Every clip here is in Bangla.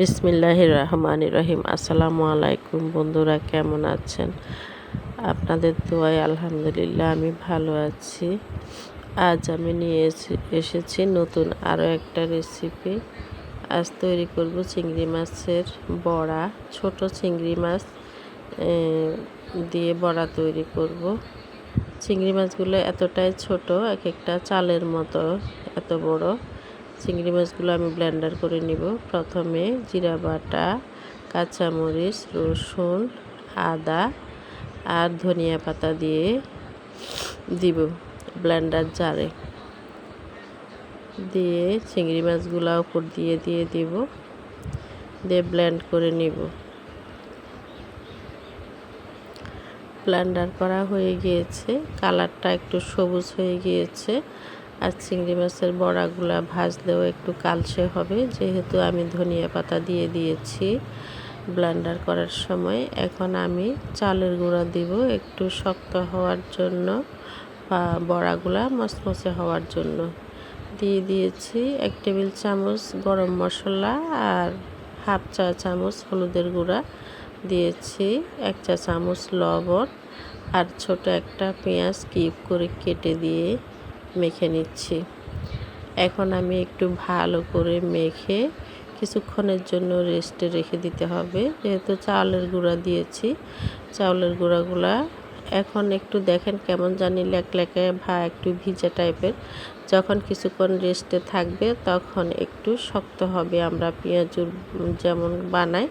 বিসমিল্লাহ রহমান রহিম আসসালামু আলাইকুম বন্ধুরা, কেমন আছেন? আপনাদের দোয়ায় আলহামদুলিল্লাহ, আমি ভালো আছি। আজ আমি নিয়ে এসেছি নতুন আরও একটা রেসিপি আজ তৈরি করব চিংড়ি মাছের বড়া, ছোট চিংড়ি মাছ দিয়ে বড়া তৈরি করব। চিংড়ি মাছগুলো এতটাই ছোট, এক একটা চালের মতো, এত বড়। চিংড়ি মাছগুলো আমি ব্লেন্ডার করে নিব। প্রথমে জিরা বাটা, কাঁচামরিচ, রসুন, আদা আর ধনিয়া পাতা দিয়ে দিব ব্লেন্ডার জারে। দিয়ে চিংড়ি মাছগুলো উপর দিয়ে দিয়ে দিব, দিয়ে ব্লেন্ড করে নিব। ব্লেন্ডার করা হয়ে গিয়েছে, কালারটা একটু সবুজ হয়ে গিয়েছে। আর চিংড়ি মাছের বড়াগুলা ভাজলেও একটু কালসে হবে। যেহেতু আমি ধনিয়া পাতা দিয়ে দিয়েছি ব্লেন্ডার করার সময়, এখন আমি চালের গুঁড়া দিব একটু শক্ত হওয়ার জন্য বা বড়াগুলা মচমচে হওয়ার জন্য। দিয়ে দিয়েছি এক টেবিল চামচ গরম মশলা আর হাফ চা চামচ হলুদের গুঁড়া। দিয়েছি এক চা চামচ লবণ আর ছোট একটা পেঁয়াজ কিপ করে কেটে দিয়ে মেখে নিচ্ছি। এখন আমি একটু ভালো করে মেখে কিছুক্ষণের জন্য রেস্টে রেখে দিতে হবে। যেহেতু চাউলের গুঁড়া দিয়েছি, চাউলের গুঁড়াগুলা এখন একটু দেখেন কেমন জানি লেকলেকে ভা একটু ভিজা টাইপের যখন কিছুক্ষণ রেস্টে থাকবে তখন একটু শক্ত হবে আমরা পেঁয়াজুর যেমন বানাই,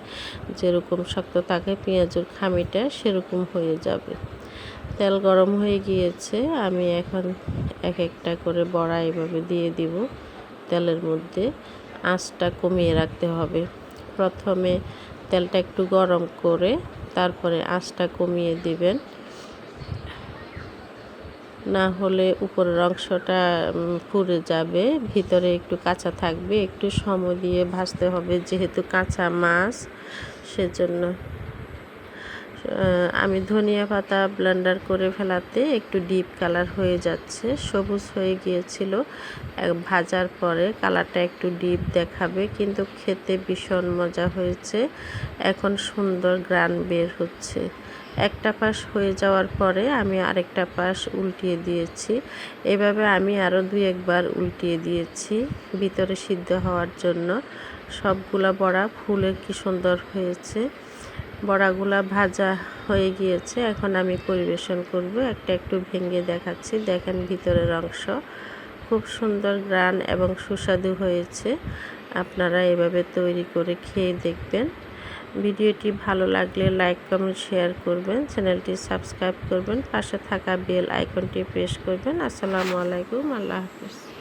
যেরকম শক্ত থাকে পেঁয়াজুর খামিটা সেরকম হয়ে যাবে। তেল গরম হয়ে গিয়েছে, আমি এখন এক একটা করে বড়া এভাবে দিয়ে দিব তেলের মধ্যে। আঁচটা কমিয়ে রাখতে হবে। প্রথমে তেলটা একটু গরম করে তারপরে আঁচটা কমিয়ে দিবেন। না হলে উপরের অংশটা পুড়ে যাবে, ভিতরে একটু কাঁচা থাকবে। একটু সময় দিয়ে ভাজতে হবে, যেহেতু কাঁচা মাছ, সেজন্য আমি ধনিয়া পাতা ব্লেন্ডার করে ফেলাতে একটু ডিপ কালার হয়ে যাচ্ছে, সবুজ হয়ে গিয়েছিল। ভাজার পরে কালারটা একটু ডিপ দেখাবে, কিন্তু খেতে ভীষণ মজা হয়েছে। এখন সুন্দর গ্রান বের হচ্ছে। একটা পাশ হয়ে যাওয়ার পরে আমি আরেকটা পাশ উল্টিয়ে দিয়েছি। এভাবে আমি আরও দুই একবার উল্টিয়ে দিয়েছি ভিতরে সিদ্ধ হওয়ার জন্য। সবগুলা বড়া ফুলে কি সুন্দর হয়েছে। বড়াগুলা ভাজা হয়ে গিয়েছে। এখন আমি পরিবেশন করব। একটা একটু ভেঙে দেখাচ্ছি। দেখেন ভিতরের অংশ। খুব সুন্দর গ্রান এবং সুস্বাদু হয়েছে। আপনারা এভাবে তৈরি করে খেয়ে দেখবেন। ভিডিওটি ভালো লাগলে লাইক, কমেন্ট, শেয়ার করবেন। চ্যানেলটি সাবস্ক্রাইব করবেন। পাশে থাকা বেল আইকনটি প্রেস করবেন। আসসালামু আলাইকুম। আল্লাহ হাফিজ।